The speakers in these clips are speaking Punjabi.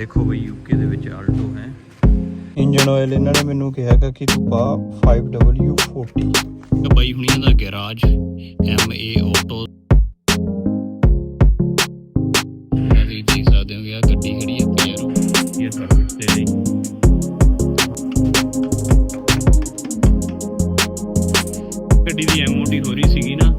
ਦੇਖੋ ਬਈ ਯੂਕੇ ਦੇ ਵਿੱਚ ਆਲਟੋ ਹੈ। ਇੰਜਨ ਆਇਲ ਇਹਨਾਂ ਨੇ ਮੈਨੂੰ ਕਿਹਾ ਗਾ ਕਿ ਤੂੰ ਪਾ 5W40 ਇਹ ਬਾਈ ਹੁਣੀਆਂ ਦਾ ਗੈਰਾਜ ਐਮ ਏ ਆਟੋ ਤੁਸੀਂ ਦੇਖ ਸਕਦੇ ਹੋ ਕਿ ਗੱਡੀ ਖੜੀ ਹੈ ਪਿਆਰੋ ਇਹ ਸਰਵਿਸ ਦੇ ਲਈ ਗੱਡੀ ਦੀ ਐਮਓਡੀ ਹੋ ਰਹੀ ਸੀਗੀ ਨਾ।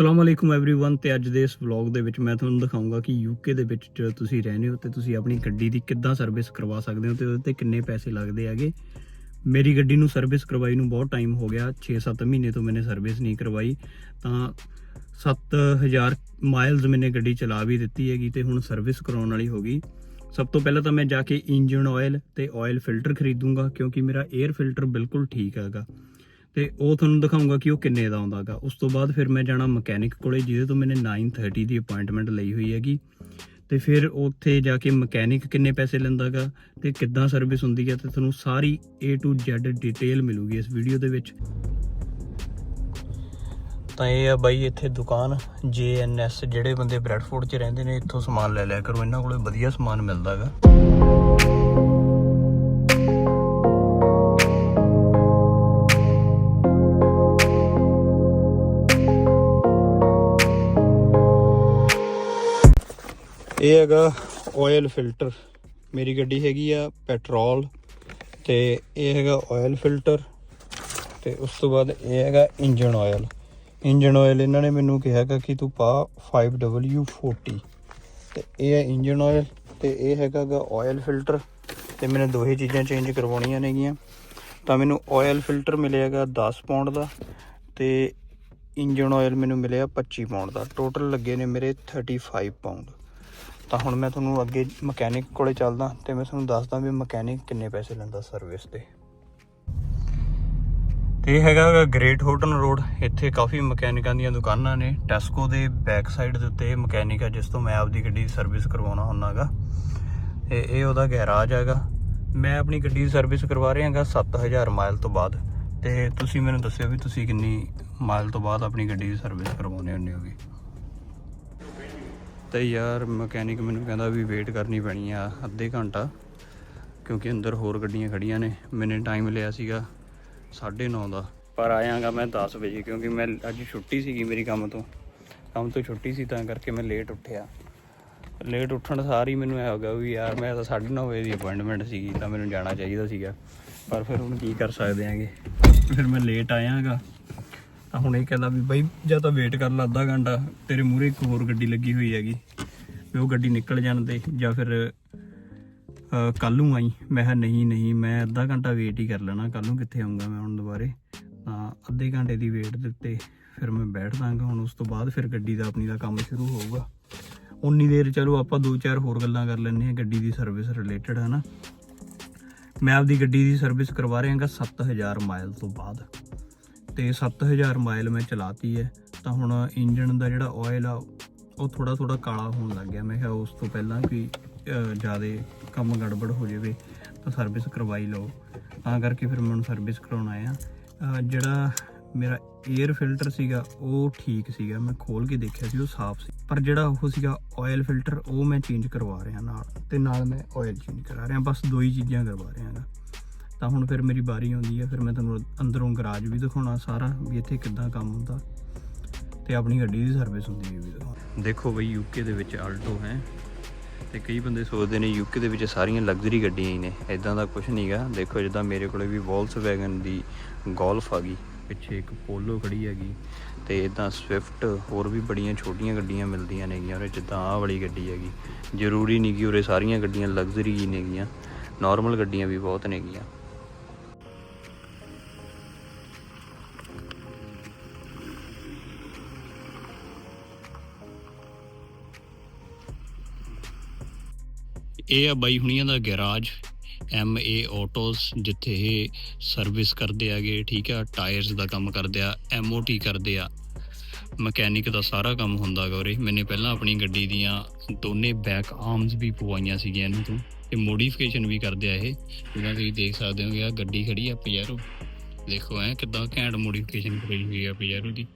ਅਸਲਾਮ ਅਲੈਕੁਮ एवरीवन ਤੇ ਅੱਜ ਦੇ ਇਸ ਵਲੌਗ ਦੇ ਵਿੱਚ ਮੈਂ ਤੁਹਾਨੂੰ ਦਿਖਾਉਂਗਾ ਕਿ ਯੂਕੇ ਦੇ ਵਿੱਚ ਤੁਸੀਂ ਰਹਿੰਦੇ ਹੋ ਤੇ ਤੁਸੀਂ ਆਪਣੀ ਗੱਡੀ ਦੀ ਕਿੱਦਾਂ ਸਰਵਿਸ ਕਰਵਾ ਸਕਦੇ ਹੋ ਤੇ ਉਹਦੇ ਤੇ ਕਿੰਨੇ ਪੈਸੇ ਲੱਗਦੇ ਹੈਗੇ। ਮੇਰੀ ਗੱਡੀ ਨੂੰ ਸਰਵਿਸ ਕਰਵਾਈ ਨੂੰ ਬਹੁਤ ਟਾਈਮ ਹੋ ਗਿਆ 6-7 ਮਹੀਨੇ ਤੋਂ ਮੈਨੇ ਸਰਵਿਸ ਨਹੀਂ ਕਰਵਾਈ। ਤਾਂ 7000 ਮਾਈਲਸ ਮੈਨੇ ਗੱਡੀ ਚਲਾ ਵੀ ਦਿੱਤੀ ਹੈਗੀ ਤੇ ਹੁਣ ਸਰਵਿਸ ਕਰਾਉਣ ਵਾਲੀ ਹੋ ਗਈ। ਸਭ ਤੋਂ ਪਹਿਲਾਂ ਤਾਂ ਮੈਂ ਜਾ ਕੇ ਇੰਜਨ ਆਇਲ ਤੇ ਆਇਲ ਫਿਲਟਰ ਖਰੀਦੂੰਗਾ ਕਿਉਂਕਿ ਮੇਰਾ 에ਅਰ ਫਿਲਟਰ ਬਿਲਕੁਲ ਠੀਕ ਹੈਗਾ। ਤੇ ਉਹ ਤੁਹਾਨੂੰ ਦਿਖਾਉਂਗਾ ਕਿ ਉਹ ਕਿੰਨੇ ਦਾ ਆਉਂਦਾਗਾ ਉਸ ਤੋਂ ਬਾਅਦ ਫਿਰ ਮੈਂ ਜਾਣਾ ਮਕੈਨਿਕ ਕੋਲੇ, ਜਿਹਦੇ ਤੋਂ ਮੈਨੇ 9:30 ਦੀ ਅਪਾਇੰਟਮੈਂਟ ਲਈ ਹੋਈ ਹੈਗੀ। ਤੇ ਫਿਰ ਉੱਥੇ ਜਾ ਕੇ ਮਕੈਨਿਕ ਕਿੰਨੇ ਪੈਸੇ ਲੈਂਦਾਗਾ ਤੇ ਕਿੱਦਾਂ ਸਰਵਿਸ ਹੁੰਦੀ ਹੈ ਤੇ ਤੁਹਾਨੂੰ ਸਾਰੀ A to Z ਡਿਟੇਲ ਮਿਲੂਗੀ ਇਸ ਵੀਡੀਓ ਦੇ ਵਿੱਚ। ਤਾਂ ਇਹ ਆ ਬਾਈ ਇੱਥੇ ਦੁਕਾਨ JNS ਜਿਹੜੇ ਬੰਦੇ ਬ੍ਰੈਡਫੋਰਡ 'ਚ ਰਹਿੰਦੇ ਨੇ, ਇੱਥੋਂ ਸਮਾਨ ਲੈ ਲਿਆ ਕਰੋ। ਇਹਨਾਂ ਕੋਲੇ ਵਧੀਆ ਸਮਾਨ ਮਿਲਦਾਗਾ ਇਹ ਹੈਗਾ ਆਇਲ ਫਿਲਟਰ ਮੇਰੀ ਗੱਡੀ ਹੈਗੀ ਆ ਪੈਟਰੋਲ ਤੇ ਇਹ ਹੈਗਾ ਆਇਲ ਫਿਲਟਰ ਤੇ ਉਸ ਤੋਂ ਬਾਅਦ ਇਹ ਹੈਗਾ ਇੰਜਨ ਆਇਲ ਇੰਜਨ ਆਇਲ ਇਹਨਾਂ ਨੇ ਮੈਨੂੰ ਕਿਹਾ ਕਿ ਤੂੰ ਪਾ 5W40 ਤੇ ਇਹ ਹੈ ਇੰਜਨ ਆਇਲ ਤੇ ਇਹ ਹੈਗਾ ਗਾ ਆਇਲ ਫਿਲਟਰ ਤੇ ਮੈंने ਦੋਹੇ ਚੀਜ਼ਾਂ ਚੇਂਜ ਕਰਵਾਉਣੀਆਂ ਨੇਗੀਆਂ। ਤਾਂ ਮੈਨੂੰ ਆਇਲ ਫਿਲਟਰ ਮਿਲਿਆਗਾ 10 ਪਾਉਂਡ ਦਾ ਤੇ ਇੰਜਨ ਆਇਲ ਮੈਨੂੰ ਮਿਲਿਆ 25 ਪਾਉਂਡ ਦਾ। ਟੋਟਲ ਲੱਗੇ ਨੇ ਮੇਰੇ 35 ਪਾਉਂਡ ਤਾਂ ਹੁਣ ਮੈਂ ਤੁਹਾਨੂੰ ਅੱਗੇ ਮਕੈਨਿਕ ਕੋਲੇ ਚੱਲਦਾ ਤੇ ਮੈਂ ਤੁਹਾਨੂੰ ਦੱਸਦਾ ਵੀ ਮਕੈਨਿਕ ਕਿੰਨੇ ਪੈਸੇ ਲੈਂਦਾ ਸਰਵਿਸ ਤੇ। ਤੇ ਹੈਗਾ ਗ੍ਰੇਟ ਹੋਟਨ ਰੋਡ ਇੱਥੇ ਕਾਫੀ ਮਕੈਨਿਕਾਂ ਦੀਆਂ ਦੁਕਾਨਾਂ ਨੇ। ਟੈਸਕੋ ਦੇ ਬੈਕ ਸਾਈਡ ਦੇ ਉੱਤੇ ਮਕੈਨਿਕ ਹੈ ਜਿਸ ਤੋਂ ਮੈਂ ਆਪਦੀ ਗੱਡੀ ਦੀ ਸਰਵਿਸ ਕਰਵਾਉਣਾ ਹੁੰਨਾਗਾ ਤੇ ਇਹ ਉਹਦਾ ਗੈਰਾਜ ਹੈਗਾ। ਮੈਂ ਆਪਣੀ ਗੱਡੀ ਦੀ ਸਰਵਿਸ ਕਰਵਾ ਰਿਹਾ ਹਾਂਗਾ 7000 ਮਾਈਲ ਤੋਂ ਬਾਅਦ। ਤੇ ਤੁਸੀਂ ਮੈਨੂੰ ਦੱਸਿਓ ਵੀ ਤੁਸੀਂ ਕਿੰਨੀ ਮਾਈਲ ਤੋਂ ਬਾਅਦ ਆਪਣੀ ਗੱਡੀ ਦੀ ਸਰਵਿਸ ਕਰਵਾਉਣੀ ਹੁੰਦੇ ਹੋਗੇ। ਤੇ ਯਾਰ ਮਕੈਨਿਕ ਮੈਨੂੰ ਕਹਿੰਦਾ ਵੀ ਵੇਟ ਕਰਨੀ ਪੈਣੀ ਆ ਅੱਧੇ ਘੰਟਾ, ਕਿਉਂਕਿ ਅੰਦਰ ਹੋਰ ਗੱਡੀਆਂ ਖੜੀਆਂ ਨੇ, ਮੈਨੇ ਟਾਈਮ ਲਿਆ ਸੀਗਾ 9:30 ਦਾ। ਪਰ ਆਇਆਗਾ ਮੈਂ 10 ਵਜੇ, ਕਿਉਂਕਿ ਮੈਂ ਅੱਜ ਛੁੱਟੀ ਸੀਗੀ ਮੇਰੀ ਕੰਮ ਤੋਂ। ਕੰਮ ਤੋਂ ਛੁੱਟੀ ਸੀ, ਤਾਂ ਕਰਕੇ ਮੈਂ ਲੇਟ ਉੱਠਿਆ। ਲੇਟ ਉੱਠਣ ਸਾਰ ਹੀ ਮੈਨੂੰ ਐ ਹੋ ਗਿਆ ਵੀ ਯਾਰ ਮੈਂ ਤਾਂ 9:30 ਵਜੇ ਦੀ ਅਪਾਇੰਟਮੈਂਟ ਸੀਗੀ, ਤਾਂ ਮੈਨੂੰ ਜਾਣਾ ਚਾਹੀਦਾ ਸੀਗਾ। ਪਰ ਫਿਰ ਹੁਣ ਕੀ ਕਰ ਸਕਦੇ ਆਂਗੇ ਫਿਰ ਮੈਂ ਲੇਟ ਆਇਆਗਾ। ਤਾਂ ਹੁਣ ਇਹ ਕਹਿੰਦਾ ਵੀ ਬਾਈ, ਜਾਂ ਤਾਂ ਵੇਟ ਕਰ ਲਾ ਅੱਧਾ ਘੰਟਾ, ਤੇਰੇ ਮੂਹਰੇ ਇੱਕ ਹੋਰ ਗੱਡੀ ਲੱਗੀ ਹੋਈ ਹੈਗੀ। ਵੀ ਉਹ ਗੱਡੀ ਨਿਕਲ ਜਾਣ ਦੇ, ਜਾਂ ਫਿਰ ਕੱਲ ਨੂੰ ਆਈ। ਮੈਂ ਕਿਹਾ ਨਹੀਂ ਨਹੀਂ, ਮੈਂ ਅੱਧਾ ਘੰਟਾ ਵੇਟ ਹੀ ਕਰ ਲੈਣਾ ਕੱਲ ਨੂੰ ਕਿੱਥੇ ਆਉਂਗਾ ਮੈਂ ਹੁਣ ਦੁਬਾਰੇ। ਤਾਂ ਅੱਧੇ ਘੰਟੇ ਦੀ ਵੇਟ ਦਿੱਤੇ ਫਿਰ ਮੈਂ ਬੈਠ ਦਾਂਗਾ, ਹੁਣ ਉਸ ਤੋਂ ਬਾਅਦ ਫਿਰ ਗੱਡੀ ਦਾ, ਆਪਣੀ ਦਾ ਕੰਮ ਸ਼ੁਰੂ ਹੋਊਗਾ। ਉਨੀ ਦੇਰ ਚਲੋ ਆਪਾਂ ਦੋ ਚਾਰ ਹੋਰ ਗੱਲਾਂ ਕਰ ਲੈਂਦੇ ਹਾਂ, ਗੱਡੀ ਦੀ ਸਰਵਿਸ ਰਿਲੇਟਡ ਹੈ ਨਾ ਮੈਂ ਆਪਦੀ ਗੱਡੀ ਦੀ ਸਰਵਿਸ ਕਰਵਾ ਰਿਹਾ ਹਾਂ 7000 ਮਾਈਲ ਤੋਂ ਬਾਅਦ। ਤੇ 7000 ਮਾਈਲ ਮੈਂ ਚਲਾਤੀ ਹੈ ਤਾਂ ਹੁਣ ਇੰਜਨ ਦਾ ਜਿਹੜਾ ਆਇਲ ਆ, ਉਹ ਥੋੜਾ ਥੋੜਾ ਕਾਲਾ ਹੋਣ ਲੱਗ ਗਿਆ। ਮੈਂ ਕਿਹਾ ਉਸ ਤੋਂ ਪਹਿਲਾਂ ਕਿ ਜ਼ਿਆਦਾ ਕੰਮ ਗੜਬੜ ਹੋ ਜਾਵੇ, ਤਾਂ ਸਰਵਿਸ ਕਰਵਾਈ ਲਓ। ਤਾਂ ਕਰਕੇ ਫਿਰ ਮੈਂ ਸਰਵਿਸ ਕਰਾਉਣ ਆਇਆ। ਜਿਹੜਾ ਮੇਰਾ 에ਅਰ ਫਿਲਟਰ ਸੀਗਾ, ਉਹ ਠੀਕ ਸੀਗਾ। ਮੈਂ ਖੋਲ ਕੇ ਦੇਖਿਆ ਸੀ, ਉਹ ਸਾਫ਼ ਸੀ। ਪਰ ਜਿਹੜਾ ਉਹ ਸੀਗਾ ਆਇਲ ਫਿਲਟਰ ਉਹ ਮੈਂ ਚੇਂਜ ਕਰਵਾ ਰਿਹਾ ਨਾਲ, ਤੇ ਨਾਲ ਮੈਂ ਆਇਲ ਚੇਂਜ ਕਰਾ ਰਿਹਾ। ਬਸ ਦੋ ਹੀ ਚੀਜ਼ਾਂ ਕਰਵਾ ਰਿਹਾ ਹਾਂ ਤਾਂ ਹੁਣ ਫਿਰ ਮੇਰੀ ਵਾਰੀ ਆਉਂਦੀ ਹੈ ਫਿਰ ਮੈਂ ਤੁਹਾਨੂੰ ਅੰਦਰੋਂ ਗਰਾਜ ਵੀ ਦਿਖਾਉਣਾ ਸਾਰਾ, ਵੀ ਇੱਥੇ ਕਿੱਦਾਂ ਕੰਮ ਹੁੰਦਾ ਤੇ ਆਪਣੀ ਗੱਡੀ ਦੀ ਸਰਵਿਸ ਹੁੰਦੀ ਹੈ ਵੀ ਦਿਖਾਉਣਾ ਦੇਖੋ ਬਈ ਯੂਕੇ ਦੇ ਵਿੱਚ ਆਲਟੋ ਹੈ ਤੇ ਕਈ ਬੰਦੇ ਸੋਚਦੇ ਨੇ ਯੂਕੇ ਦੇ ਵਿੱਚ ਸਾਰੀਆਂ ਲਗਜ਼ਰੀ ਗੱਡੀਆਂ ਹੀ ਨੇ ਐਦਾਂ ਦਾ ਕੁਝ ਨਹੀਂਗਾ ਦੇਖੋ ਜਿੱਦਾਂ ਮੇਰੇ ਕੋਲੇ ਵੀ ਵੈਗਨ ਦੀ ਗੋਲਫ ਆ ਗਈ, ਪਿੱਛੇ ਇੱਕ ਪੋਲੋ ਖੜੀ ਹੈਗੀ ਤੇ ਇਦਾਂ ਸਵਿਫਟ ਹੋਰ ਵੀ ਬੜੀਆਂ ਛੋਟੀਆਂ ਗੱਡੀਆਂ ਮਿਲਦੀਆਂ ਨੇਗੀਆਂ ਔਰ ਜਿੱਦਾਂ ਆਹ ਵਾਲੀ ਗੱਡੀ ਹੈਗੀ। ਜ਼ਰੂਰੀ ਨਹੀਂ ਕਿ ਉਰੇ ਸਾਰੀਆਂ ਗੱਡੀਆਂ ਲਗਜ਼ਰੀ ਹੀ ਨੇਗੀਆਂ ਨਾਰਮਲ ਗੱਡੀਆਂ ਵੀ ਬਹੁਤ ਨੇਗੀਆਂ। ਇਹ ਆ ਬਾਈ ਹੁਣੀਆਂ ਦਾ ਗੈਰਾਜ ਐਮ ਏ ਆਟੋਸ ਜਿੱਥੇ ਇਹ ਸਰਵਿਸ ਕਰਦੇ ਆਗੇ ਠੀਕ ਆ ਟਾਇਰਸ ਦਾ ਕੰਮ ਕਰਦੇ ਆ ਐਮ ਓ ਟੀ ਕਰਦੇ ਆ। ਮਕੈਨਿਕ ਦਾ ਸਾਰਾ ਕੰਮ ਹੁੰਦਾ ਗਾ ਉਰੇ। ਮੈਨੇ ਪਹਿਲਾਂ ਆਪਣੀ ਗੱਡੀ ਦੀਆਂ ਦੋਨੇ ਬੈਕ ਆਰਮਸ ਵੀ ਪਵਾਈਆਂ ਸੀਗੀਆਂ ਇਹਨਾਂ ਤੋਂ। ਤੇ ਮੋਡੀਫਿਕੇਸ਼ਨ ਵੀ ਕਰਦੇ ਆ ਇਹ। ਜਿਵੇਂ ਤੁਸੀਂ ਦੇਖ ਸਕਦੇ ਹੋ ਕਿ ਆ ਗੱਡੀ ਖੜੀ ਆ ਪਜੈਰੋ ਦੇਖੋ ਐ ਕਿਦਾਂ ਘੈਂਟ ਮੋਡੀਫਿਕੇਸ਼ਨ ਕਰੀ ਹੋਈ ਆ ਪਜੈਰੋ ਦੀ।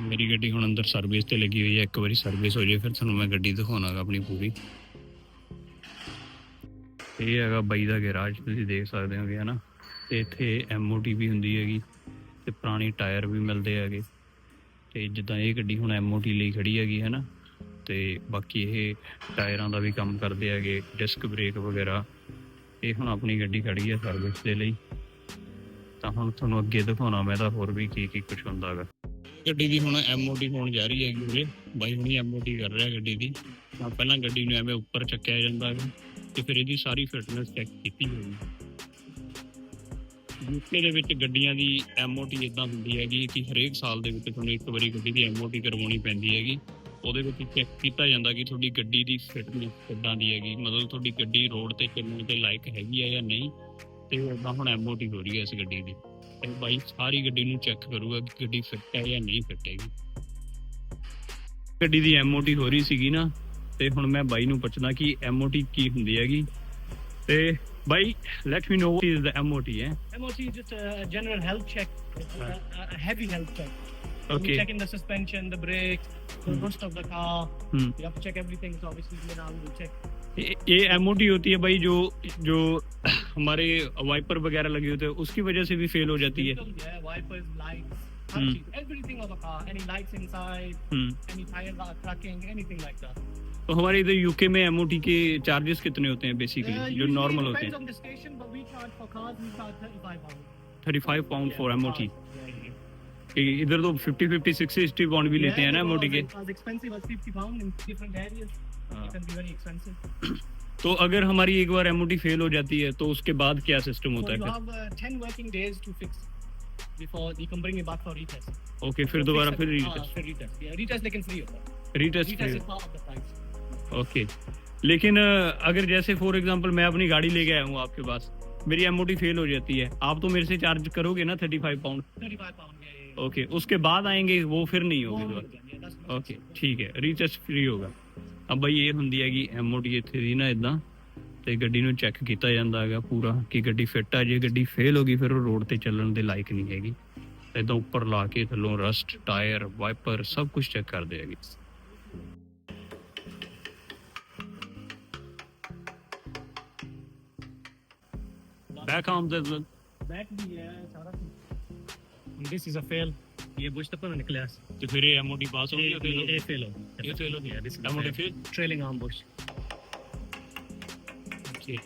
ਮੇਰੀ ਗੱਡੀ ਹੁਣ ਅੰਦਰ ਸਰਵਿਸ ਤੇ ਲੱਗੀ ਹੋਈ ਹੈ, ਇੱਕ ਵਾਰੀ ਸਰਵਿਸ ਹੋ ਜਾਏ, ਫਿਰ ਤੁਹਾਨੂੰ ਮੈਂ ਗੱਡੀ ਦਿਖਾਉਣਾਗਾ ਆਪਣੀ ਪੂਰੀ। ਇਹ ਹੈਗਾ ਬਾਈ ਦਾ ਗੈਰਾਜ ਤੁਸੀਂ ਦੇਖ ਸਕਦੇ ਹੋਗੇ, ਹਨਾ? ਤੇ ਇੱਥੇ ਐਮਓਟੀ ਵੀ ਹੁੰਦੀ ਹੈਗੀ, ਤੇ ਪੁਰਾਣੇ ਟਾਇਰ ਵੀ ਮਿਲਦੇ ਹੈਗੇ। ਤੇ ਜਿੱਦਾਂ ਇਹ ਗੱਡੀ ਹੁਣ ਐਮਓਟੀ ਲਈ ਖੜੀ ਹੈਗੀ ਹੈ ਨਾ ਤੇ ਬਾਕੀ ਇਹ ਟਾਇਰਾਂ ਦਾ ਵੀ ਕੰਮ ਕਰਦੇ ਹੈਗੇ ਡਿਸਕ ਬ੍ਰੇਕ ਵਗੈਰਾ। ਇਹ ਹੁਣ ਆਪਣੀ ਗੱਡੀ ਖੜੀ ਹੈ ਸਰਵਿਸ ਦੇ ਲਈ। ਤਾਂ ਹੁਣ ਤੁਹਾਨੂੰ ਅੱਗੇ ਦਿਖਾਉਣਾ, ਮੈਂ ਤਾਂ ਹੋਰ ਵੀ ਕੀ ਕੀ ਕੁਝ ਹੁੰਦਾ ਹੈਗਾ ਗੱਡੀ ਦੀ ਹੁਣ ਐਮਓਟੀ ਹੋਣ ਜਾ ਰਹੀ ਹੈਗੀ ਉਰੇ। ਬਾਈ ਹੁਣੀ ਐਮਓਟੀ ਕਰ ਰਿਹਾ ਗੱਡੀ ਦੀ। ਤਾਂ ਪਹਿਲਾਂ ਗੱਡੀ ਨੂੰ ਐਵੇਂ ਉੱਪਰ ਚੱਕਿਆ ਜਾਂਦਾ ਹੈਗਾ ਤੇ ਫਿਰ ਇਹਦੀ ਸਾਰੀ ਫਿਟਨੈਸ ਚੈੱਕ ਕੀਤੀ ਹੋਈ ਯੂਕੇ ਦੇ ਵਿੱਚ ਗੱਡੀਆਂ ਦੀ ਐਮਓਟੀ ਇਦਾਂ ਹੁੰਦੀ ਹੈਗੀ ਕਿ ਹਰੇਕ ਸਾਲ ਦੇ ਵਿੱਚ ਤੁਹਾਨੂੰ ਇੱਕ ਵਾਰੀ ਗੱਡੀ ਦੀ ਐਮਓਟੀ ਕਰਵਾਉਣੀ ਪੈਂਦੀ ਹੈਗੀ। ਉਹਦੇ ਵਿੱਚ ਚੈੱਕ ਕੀਤਾ ਜਾਂਦਾ ਕਿ ਤੁਹਾਡੀ ਗੱਡੀ ਦੀ ਫਿਟਨੈਸ ਕਿੱਦਾਂ ਦੀ ਹੈਗੀ, ਮਤਲਬ ਤੁਹਾਡੀ ਗੱਡੀ ਰੋਡ ਤੇ ਚੱਲਣ ਦੇ ਲਾਇਕ ਹੈਗੀ ਹੈ ਜਾਂ ਨਹੀਂ। ਤੇ ਉਦਾਂ ਹੁਣ ਐਮਓਟੀ ਹੋ ਰਹੀ ਹੈ ਇਸ ਗੱਡੀ ਦੀ। ਤੇ ਬਾਈ ਸਾਰੀ ਗੱਡੀ ਨੂੰ ਚੈੱਕ ਕਰੂਗਾ ਕਿ ਗੱਡੀ ਫਿੱਟ ਹੈ ਜਾਂ ਨਹੀਂ ਫਿੱਟ ਹੈਗੀ ਗੱਡੀ ਦੀ ਐਮਓਟੀ ਹੋ ਰਹੀ ਸੀਗੀ ਨਾ ਤੇ ਹੁਣ ਮੈਂ ਬਾਈ ਨੂੰ ਪੁੱਛਦਾ ਕਿ ਐਮਓਟੀ ਕੀ ਹੁੰਦੀ ਹੈਗੀ ਤੇ ਬਾਈ let me know what is the MOT ਹੈ MOT is just a general health check, a, a- a heavy health check. You're okay checking the suspension, the brakes, the Hmm. rust of the car. Hmm. You have to check everything. So obviously, then I will check. ये एमओटी होती है भाई जो जो हमारे वाइपर वगैरह लगे होते हैं उसकी वजह से भी फेल हो जाती है। हम्म। हम्म। तो हमारे इधर यूके में एमओटी के चार्जेस कितने होते हैं बेसिकली जो नॉर्मल होते हैं? Thirty five pound for MOT इधर तो फिफ्टी फिफ्टी सिक्सटी बॉन्ड भी लेते हैं ना एमओटी के। हाँ। तो अगर हमारी एक बार एमओटी फेल हो जाती है तो उसके बाद क्या सिस्टम होता है ओके फिर? दोबारा फिर रीटेस्ट लेकिन ओके लेकिन uh, अगर जैसे फॉर एग्जांपल मैं अपनी गाड़ी लेके आया हूँ आपके पास मेरी एमओटी फेल हो जाती है आप तो मेरे से चार्ज करोगे ना थर्टी फाइव पाउंड ओके उसके बाद आएँगे वो फिर नहीं होगी ओके ठीक है रिचार्ज फ्री होगा। ਆ ਬਈ ਇਹ ਹੁੰਦੀ ਹੈਗੀ ਐਮਓਡੀ ਇੱਥੇ ਦੀ ਨਾ ਇਦਾਂ ਤੇ ਗੱਡੀ ਨੂੰ ਚੈੱਕ ਕੀਤਾ ਜਾਂਦਾ ਹੈਗਾ ਪੂਰਾ ਕਿ ਗੱਡੀ ਫਿੱਟ ਆ, ਜੇ ਗੱਡੀ ਫੇਲ ਹੋ ਗਈ ਫਿਰ ਉਹ ਰੋਡ ਤੇ ਚੱਲਣ ਦੇ ਲਾਇਕ ਨਹੀਂ ਹੈਗੀ। ਇਦਾਂ ਉੱਪਰ ਲਾ ਕੇ ਥੱਲੋਂ ਰਸਟ ਟਾਇਰ ਵਾਈਪਰ ਸਭ ਕੁਝ ਚੈੱਕ ਕਰਦੇ ਹੈਗੇ। ਬੈਕ ਆਮ ਦੇ ਬੈਕ ਵੀ ਹੈ ਸਾਰਾ ਕੁਝ ਦਿਸ ਇਜ਼ ਅ ਫੇਲ ये बुश तो नहीं निकला तो फिर ये एमओडी पास हो गया फेल ये फेल हो गया ये फेल हो गया this MOT fail trailing arm bush okay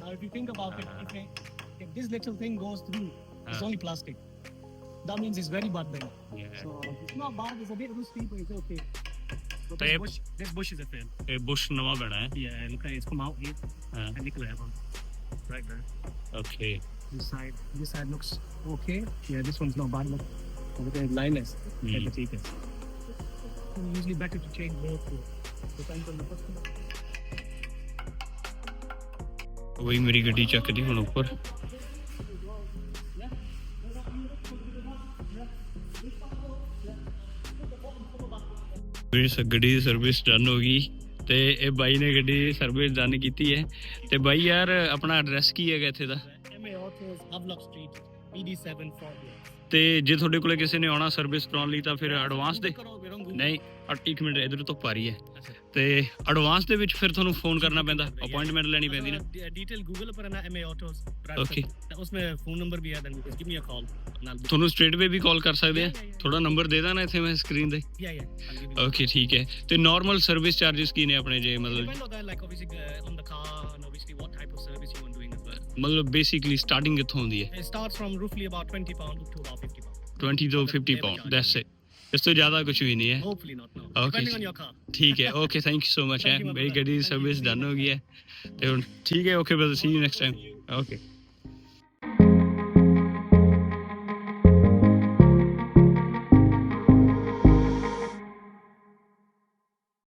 Now, if you think about it, if, they, if this little thing goes through, it's only plastic. that means it's very bad then. Yeah. So it's not bad, it's a bit rusty, but it's okay. But this, bush, this bush is a fail. ये bush, नवा बना है Yeah, look at it, it's come out here हाँ, and Nicola Evan. Right there. okay This side, this side looks okay. Yeah, this one's not bad, look. at there, lineless. Mm. Mm. the teeth. Usually better to change road to depends on the customer. वही मेरी गड्डी चक दी हूँ ऊपर ਮੇਰੀ ਗੱਡੀ ਦੀ ਸਰਵਿਸ ਡਨ ਹੋ ਗਈ ਤੇ ਇਹ ਬਾਈ ਨੇ ਗੱਡੀ ਸਰਵਿਸ ਡਨ ਕੀਤੀ ਹੈ। ਤੇ ਬਾਈ ਯਾਰ ਆਪਣਾ ਐਡਰੈਸ ਕੀ ਹੈਗਾ ਇੱਥੇ ਦਾ? MA Autos, Havelock Street, BD7 ਤੇ ਜੇ ਤੁਹਾਡੇ ਕੋਲੇ ਕਿਸੇ ਨੇ ਆਉਣਾ ਸਰਵਿਸ ਕਰਾਉਣ ਲਈ ਤਾਂ ਫਿਰ ਐਡਵਾਂਸ ਦੇ ਨਹੀਂ ਅਟ- ਇੱਕ ਮਿੰਟ ਇਧਰ ਤੋਂ ਪਾਰੀ ਹੈ। ਤੇ ਐਡਵਾਂਸ ਦੇ ਵਿੱਚ ਫਿਰ ਤੁਹਾਨੂੰ ਫੋਨ ਕਰਨਾ ਪੈਂਦਾ ਅਪਾਇੰਟਮੈਂਟ ਲੈਣੀ ਪੈਂਦੀ ਨਾ। डिटेल गूगल पर है ना MA ऑटोस Okay. उसमें फोन नंबर भी है then give me a call ਤੁਹਾਨੂੰ ਸਟ੍ਰੇਟ ਵੇ ਵੀ ਕਾਲ ਕਰ ਸਕਦੇ ਆ। ਥੋੜਾ ਨੰਬਰ ਦੇ ਦੇਣਾ ਇੱਥੇ ਮੈਂ ਸਕਰੀਨ ਤੇ। ਓਕੇ ਠੀਕ ਹੈ। ਤੇ ਨਾਰਮਲ ਸਰਵਿਸ ਚਾਰजेस ਕੀ ਨੇ ਆਪਣੇ ਜੇ ਮਤਲਬ डिपेंड होता है like obviously on the car and obviously what ਮਤਲਬ ਬੇਸਿਕਲੀ ਸਟਾਰਟਿੰਗ ਕਿੱਥੋਂ ਹੁੰਦੀ ਹੈ it starts from roughly about 20 pound up to about 50 pound 20 ਤੋਂ 50 ਪਾਉਂਡ ਦੈਟਸ ਇਟ ਇਸ ਤੋਂ ਜ਼ਿਆਦਾ ਕੁਝ ਵੀ ਨਹੀਂ ਹੈ hopefully not no Okay. depending on your car ਠੀਕ ਹੈ okay thank you so much ਹੈ Thank you, my ਮੇਰੀ brother. ਗੱਡੀ ਦੀ Thank you. ਸਰਵਿਸ ਡਨ ਹੋ ਗਈ ਹੈ ਤੇ ਹੁਣ ਠੀਕ ਹੈ okay brother see you next time okay